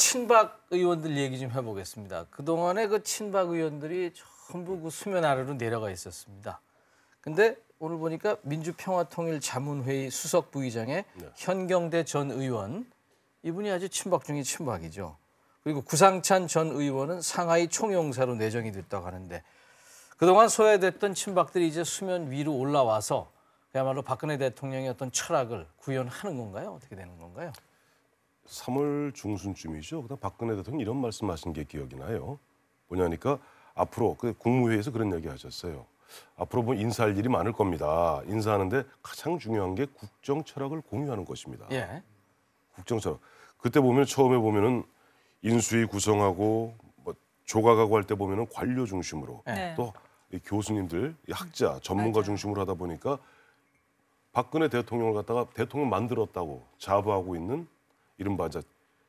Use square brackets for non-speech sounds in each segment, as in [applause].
친박 의원들 얘기 좀 해보겠습니다. 그동안에 그 친박 의원들이 전부 그 수면 아래로 내려가 있었습니다. 근데 오늘 보니까 민주평화통일자문회의 수석 부의장의 현경대 전 의원 이분이 아주 친박 중에 친박이죠. 그리고 구상찬 전 의원은 상하이 총영사로 내정이 됐다고 하는데 그동안 소외됐던 친박들이 이제 수면 위로 올라와서 그야말로 박근혜 대통령의 어떤 철학을 구현하는 건가요? 어떻게 되는 건가요? 3월 중순쯤이죠. 그다음 박근혜 대통령 이런 말씀하신 게 기억이 나요. 뭐냐니까 앞으로 그 국무회의에서 그런 얘기 하셨어요. 앞으로 뭐 인사할 일이 많을 겁니다. 인사하는데 가장 중요한 게 국정 철학을 공유하는 것입니다. 예. 국정 철학. 그때 보면 처음에 보면은 인수위 구성하고 뭐 조각하고 할 때 보면은 관료 중심으로 네. 또이 교수님들, 이 학자, 전문가 맞아요. 중심으로 하다 보니까 박근혜 대통령을 갖다가 대통령 만들었다고 자부하고 있는 이른바 이제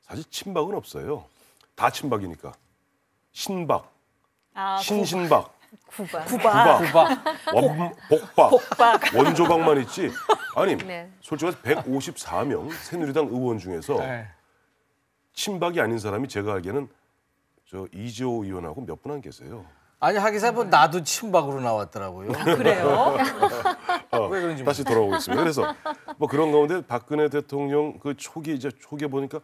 사실 친박은 없어요. 다 친박이니까 신박, 아, 신신박, 구박. 구박, 구박. 원, 복박, 원조박만 있지. 아니 네. 솔직히 말해서 154명 새누리당 의원 중에서 네. 친박이 아닌 사람이 제가 알기에는 저 이재호 의원하고 몇 분 안 계세요. 아니 하기사 뭐 나도 친박으로 나왔더라고요. 그래요? [laughs] 어, 왜 다시 돌아오고 있습니다. 그래서 뭐 그런 가운데 박근혜 대통령 그 초기 이제 초기에 보니까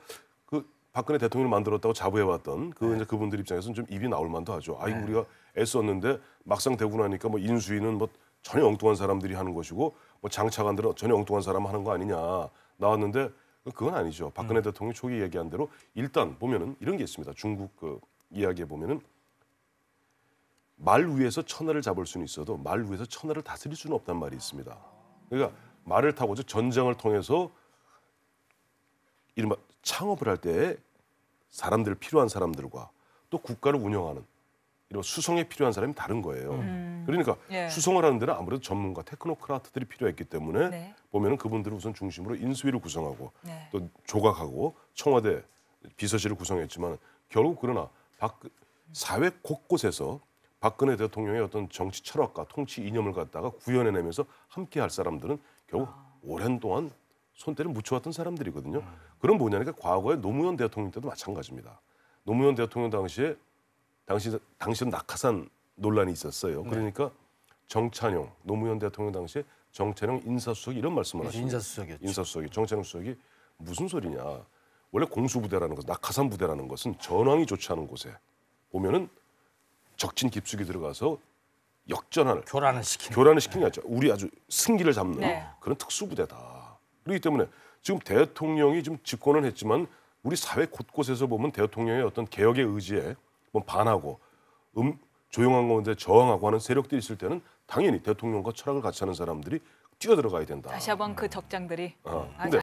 그 박근혜 대통령을 만들었다고 자부해왔던 그 이제 그분들 입장에서는 좀 입이 나올 만도 하죠. 아이 우리가 애썼는데 막상 되고 나니까 뭐 인수위는 뭐 전혀 엉뚱한 사람들이 하는 것이고 뭐 장차관들은 전혀 엉뚱한 사람 하는 거 아니냐 나왔는데 그건 아니죠. 박근혜 대통령 초기 얘기한 대로 일단 보면은 이런 게 있습니다. 중국 그 이야기에 보면은 말 위에서 천하를 잡을 수는 있어도 말 위에서 천하를 다스릴 수는 없단 말이 있습니다. 그러니까 말을 타고 저 전쟁을 통해서 이른바 창업을 할 때 사람들 필요한 사람들과 또 국가를 운영하는 이런 수성에 필요한 사람이 다른 거예요. 그러니까 예. 수성을 하는 데는 아무래도 전문가 테크노크라트들이 필요했기 때문에 네. 보면은 그분들을 우선 중심으로 인수위를 구성하고 네. 또 조각하고 청와대 비서실을 구성했지만 결국 그러나 박, 사회 곳곳에서 박근혜 대통령의 어떤 정치 철학과 통치 이념을 갖다가 구현해내면서 함께 할 사람들은 결국 오랜 동안 손때를 묻혀왔던 사람들이거든요. 그럼 뭐냐니까 과거에 노무현 대통령 때도 마찬가지입니다. 노무현 대통령 당시에 당시 당시 낙하산 논란이 있었어요. 그러니까 정찬용 노무현 대통령 당시에 정찬용 인사수석이 이런 말씀을 하셨어요. 인사수석이었죠. 인사수석이 정찬용 수석이 무슨 소리냐? 원래 공수부대라는 것, 낙하산 부대라는 것은 전황이 좋지 않은 곳에 보면은 적진 깊숙이 들어가서 역전하는 교란을 시키는. 교란을 시키는 게 아니죠. 우리 아주 승기를 잡는 네. 그런 특수부대다. 그렇기 때문에 지금 대통령이 지금 집권을 했지만 우리 사회 곳곳에서 보면 대통령의 어떤 개혁의 의지에 뭐 반하고 음 조용한 가운데 저항하고 하는 세력들이 있을 때는 당연히 대통령과 철학을 같이 하는 사람들이 뛰어들어가야 된다. 다시 한번 그 적장들이 어, 아주 근데